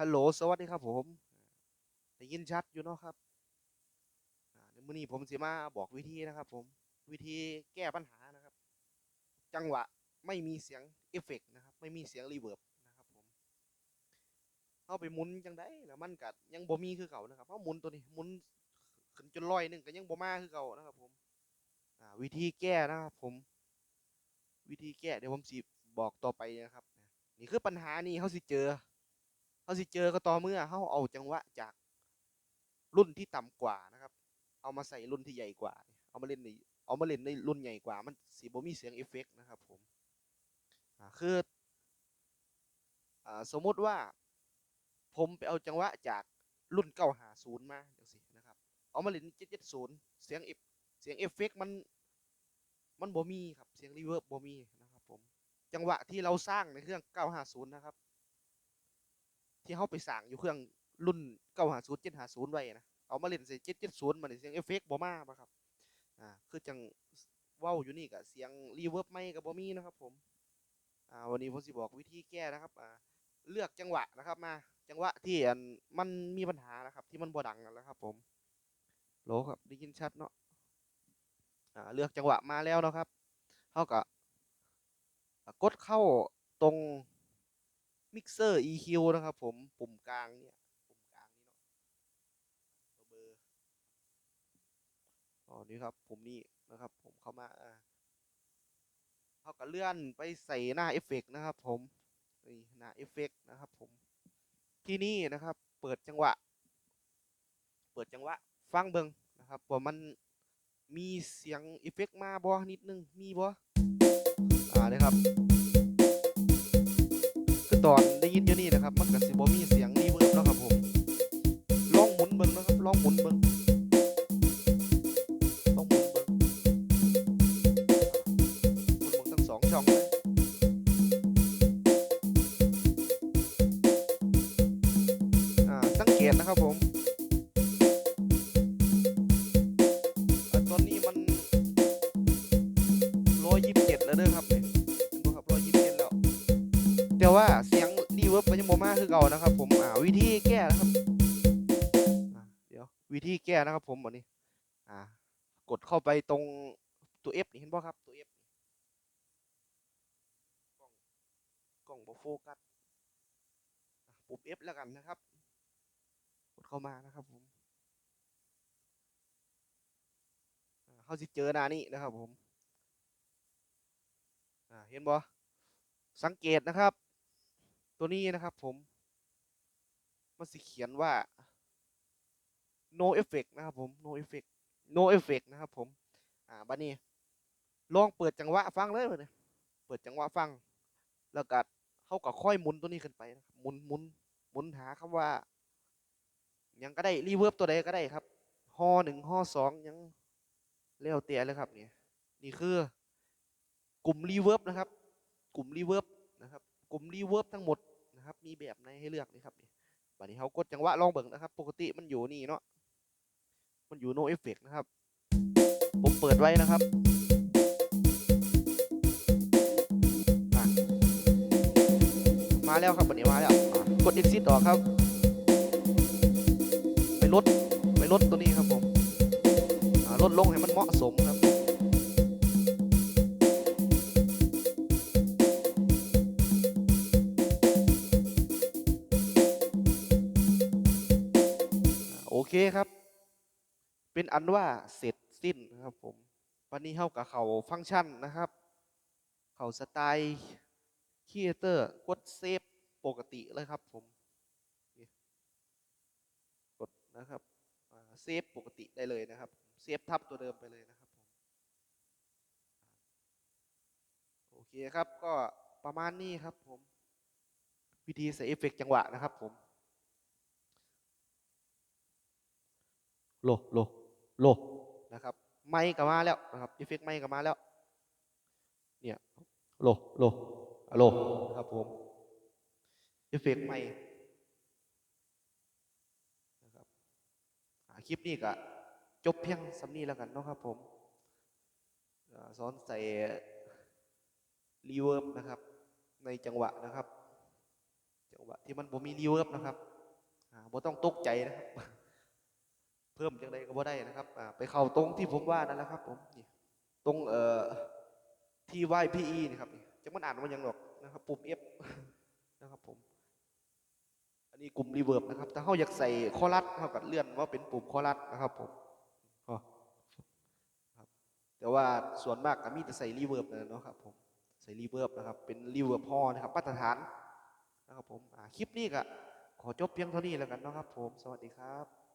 ฮัลโหล สวัสดีครับผมได้ยินชัดอยู่เนาะครับในมื้อนี้ผมสิมาบอกวิธีนะครับ ผม วิธีแก้ปัญหานะครับ จังหวะไม่มีเสียงเอฟเฟกต์นะครับ ไม่มีเสียงรีเวิร์บนะครับผมเอาไปหมุนจังได้แล้วมันก็ยังบ่มีคือเก่านะครับเพราะหมุนตัวนี้หมุนขึ้นจนร้อยหนึ่งก็ยังบ่มาคือเก่านะครับ ผมวิธีแก้นะครับ ผม วิธีแก้เดี๋ยวผมสิบอกต่อไปนะครับ นี่คือปัญหานี่เขาสิเจอ เขาสิเจอก็ต่อเมื่อเขาเอาจังหวะจากรุ่นที่ต่ำกว่านะครับ เอามาใส่รุ่นที่ใหญ่กว่า เอามาเล่นในเอามาเล่นในรุ่นใหญ่กว่า มันสีบ่มีเสียงเอฟเฟกต์นะครับผมคืออสมมติว่าผมไปเอาจังหวะจากรุ่น950มาจังซี่นะครับ เอามาเล่น770เจ็ดศูนย์เสียงเอฟเสียงเอฟเฟกต์มันมันบ่มีครับ เสียงรีเวิร์บบ่มีนะครับผม จังหวะที่เราสร้างในเครื่อง 950 นะครับ ที่เขาไปสั่งอยู่เครื่องรุ่น950 750ไว้นะเอามาเล่นใส่770มันได้เสียงเอฟเฟกต์บ่มาบ่ครับอ่าคือจังเว้าอยู่นี่ก็เสียงรีเวิร์บไม่ก็บ่มีนะครับผมอ่าวันนี้ผมสิบอกวิธีแก้นะครับอ่าเลือกจังหวะนะครับมาจังหวะที่อันมันมีปัญหานะครับ ที่มันบ่ดังนั่นแหละครับ ผมโหลครับได้ยินชัดเนาะอ่าเลือกจังหวะมาแล้วนะครับเฮาก็อะกดเข้าตรง Mixer EQ นะครับผมปุ่มกลางเนี่ยปุ่มกลางนี่เนาะตัวเบอร์อ๋อนี่ครับปุ่มนี้นะครับ ผมเข้ามาอ่าเขาก็เลื่อนไปใส่หน้าเอฟเฟกต์นะครับผมนี่หน้าเอฟเฟกต์นะครับผมที่นี่นะครับ เปิดจังหวะ เปิดจังหวะ ฟังเบิงนะครับว่ามันมีเสียงเอฟเฟกต์มาบ่นิดนึงมีบ่อ่าเลยครับ ตอนได้ยินอยู่นี่นะครับ มันก็สิบ่มีเสียงรีเวิร์บเนะครับผมลองหมุนเบิ่งนะครับลองหมุนเบิ่งลองหมุนเบิ่งหมุนเบิ่งทั้งสองช่องเลยอ่าสังเกตนะครับผมตอนนี้มันร้อยยี่สิบเจ็ดแล้วเด้อครับเนี่ยเห็นบ่ครับร้อยยี่สิบเจ็ดแล้วแต่ว่า คือเก่านะครับ ผมอ่าวิธีแก้นะครับเดี๋ยววิธีแก้นะครับ ผมวันนี้อ่ากดเข้าไปตรงตัว F นี่เห็นบ่ครับตัว F กล้องกล้องบ่โฟกัสปุ่ม F แล้วกันนะครับ กดเข้ามานะครับผมเขาสิเจอหน้านี้นะครับผมเห็นบ่สังเกตนะครับ ตัวนี้นะครับผม มันสิเขียนว่า no effect นะครับผม no effect no effect นะครับผม อ่าบัดนี้ ลองเปิดจังหวะฟังเลยบัดนี้เปิดจังหวะฟัง แล้วก็เขาก็ค่อยหมุนตัวนี้ขึ้นไปนะครับหมุนหมุนหมุนหาคำว่า ยังก็ได้รีเวิร์บตัวใดก็ได้ครับฮอหนึ่งฮอสองยังแล้วแต่เลยครับเนี่ยนี่คือกลุ่มรีเวิร์บนะครับ กลุ่มรีเวิร์บนะครับ กลุ่มรีเวิร์บทั้งหมดนะครับ มีแบบไหนให้เลือกนี่ครับบัดนี้เขากดจังหวะลองเบิ่งนะครับ ปกติมันอยู่นี่เนาะ มันอยู่ no effect นะครับ ผมเปิดไว้นะครับมาแล้วครับบัดนี้มาแล้วอะกด exit ออกครับ ไปลดไปลดตัวนี้ครับผมลดลงให้มันเหมาะสมครับ อเคครับ เป็นอันว่าเสร็จสิ้นนะครับผม วันนี้เข้ากับเขาฟังก์ชันนะครับ เขาสไตล์คีเตอร์กดเซฟปกติเลยครับผมกดนะครับเซฟปกติได้เลยนะครับ เซฟทับตัวเดิมไปเลยนะครับผมโอเคครับก็ประมาณนี้ครับผม วิธีใส่เอฟเฟกต์จังหวะนะครับผม โลโลโลนะครับไม่ก็มาแล้วนะครับเอฟเฟกต์ไม่ก็มาแล้วเนี่ยโลโลอะโลครับผมเอฟเฟกต์ไม่นะครับอ่าคลิปนี้ก็จบเพียงสำนี้แล้วกันเนาะครับผมอ่าสอนใส่รีเวิร์บนะครับ ในจังหวะนะครับ จังหวะที่มันบ่มีรีเวิร์บนะครับอ่าบ่ต้องตกใจนะครับ เพิ่มจังใดก็บ่ได้นะครับไปเข้าตรงที่ผมว่านั่นแหละครับ ผมนี่ตรงเอ่อ TYPE นี่ครับจะมันอ่านว่ายังหรอกนะครับ ปุ่ม F นะครับผม อันนี้กลุ่มรีเวิร์บนะครับ ถ้าเขาอยากใส่คอรัสเขาก็เลื่อนว่าเป็นปุ่มคอรัสนะครับผมครับแต่ว่าส่วนมากก็มีแต่ใส่รีเวิร์บนะเนาะครับผมใส่รีเวิร์บนะครับ เป็นรีเวิร์บพอนะครับมาตรฐานนะครับผมคลิปนี้ก็ขอจบเพียงเท่านี้แล้วกันนะครับผม สวัสดีครับ